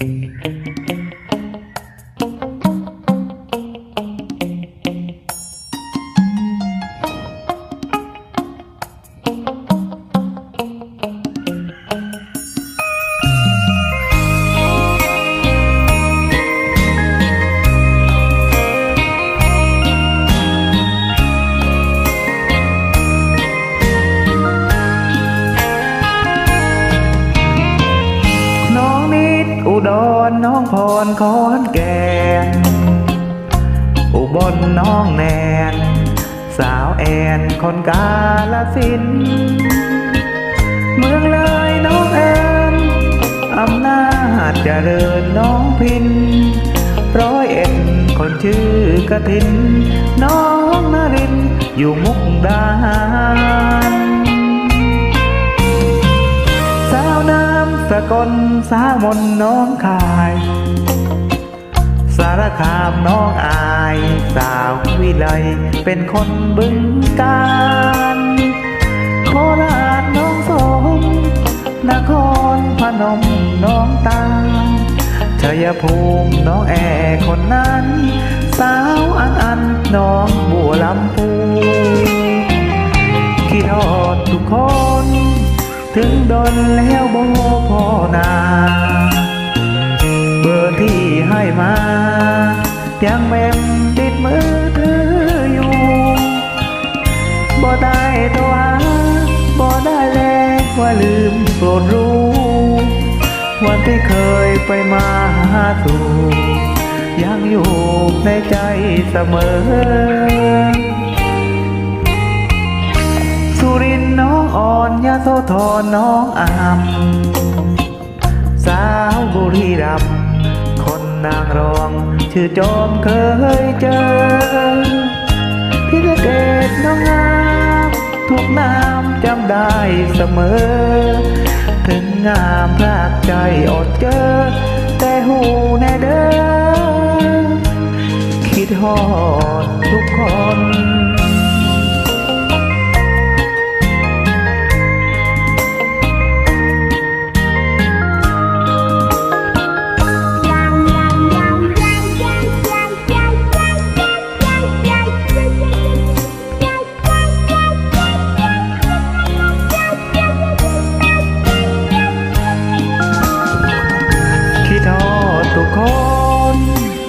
น้ น้องพรคอนแก่นอุบลน้องแนน สาวแอนคนกาลสิน เมืองเลยน้องแอนอำนาจเจริญน้องพิน ร้อยเอ็ดคนชื่อกระถิน น้องนรินอยู่มุกดาหาร กลสามนน้องคาย สารคามน้องอาย สาววิไลเป็นคนบึงการโคราชน้องสมนครพนมน้องตาชัยภูมิน้องแอคนนั้น สาวอันอันน้องบัวลำพูคิดทอดทุกคน ถึงดนแล้วบ่พอนา เบอร์ที่ให้มา ยังแมมติดมือถืออยู่บ่ได้ตัวบ่ได้แลว่าลืมโปรดรู้ วันที่เคยไปมาหาสู่ยังอยู่ในใจเสมอ สุริน องอ่อนยาโสธรน้องอามสาวบุรีรัมคนนางรอง ชื่อจอมเคยเจอพิเกตน้องงามทุกน้ำจำได้เสมอ ถึงงามรากใจอดเจอ แต่หูแน่เด้อคิดฮอด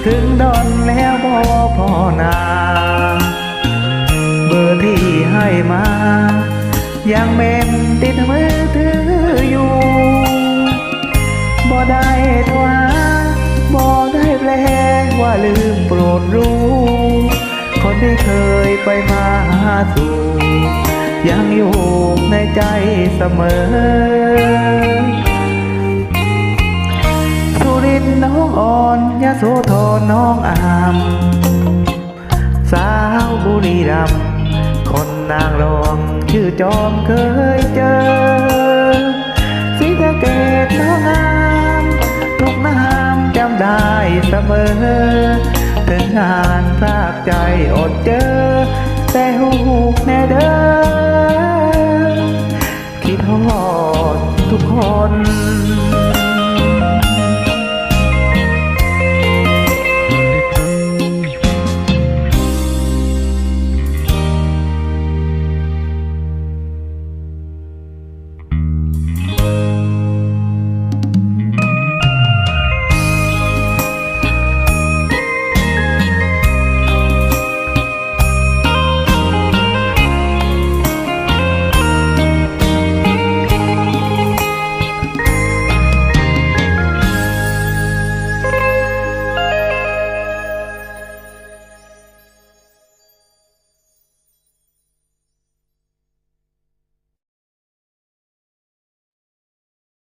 ถึงดอนแล้วบ่พอนา เบอร์ที่ให้มา ยังเมมติดมือถืออยู่บ่ได้ทว่าบ่ได้แปลว่าลืมโปรดรู้ คนที่เคยไปมาหาสู่ยังอยู่ในใจเสมอ รีรัมคนนางรองชื่อจอมเคยเจอสีสะเกตน้องงามลูกน้ำจำได้เสมอ ถึงงานพรากใจอดเจอ แต่หูแน่เด้อ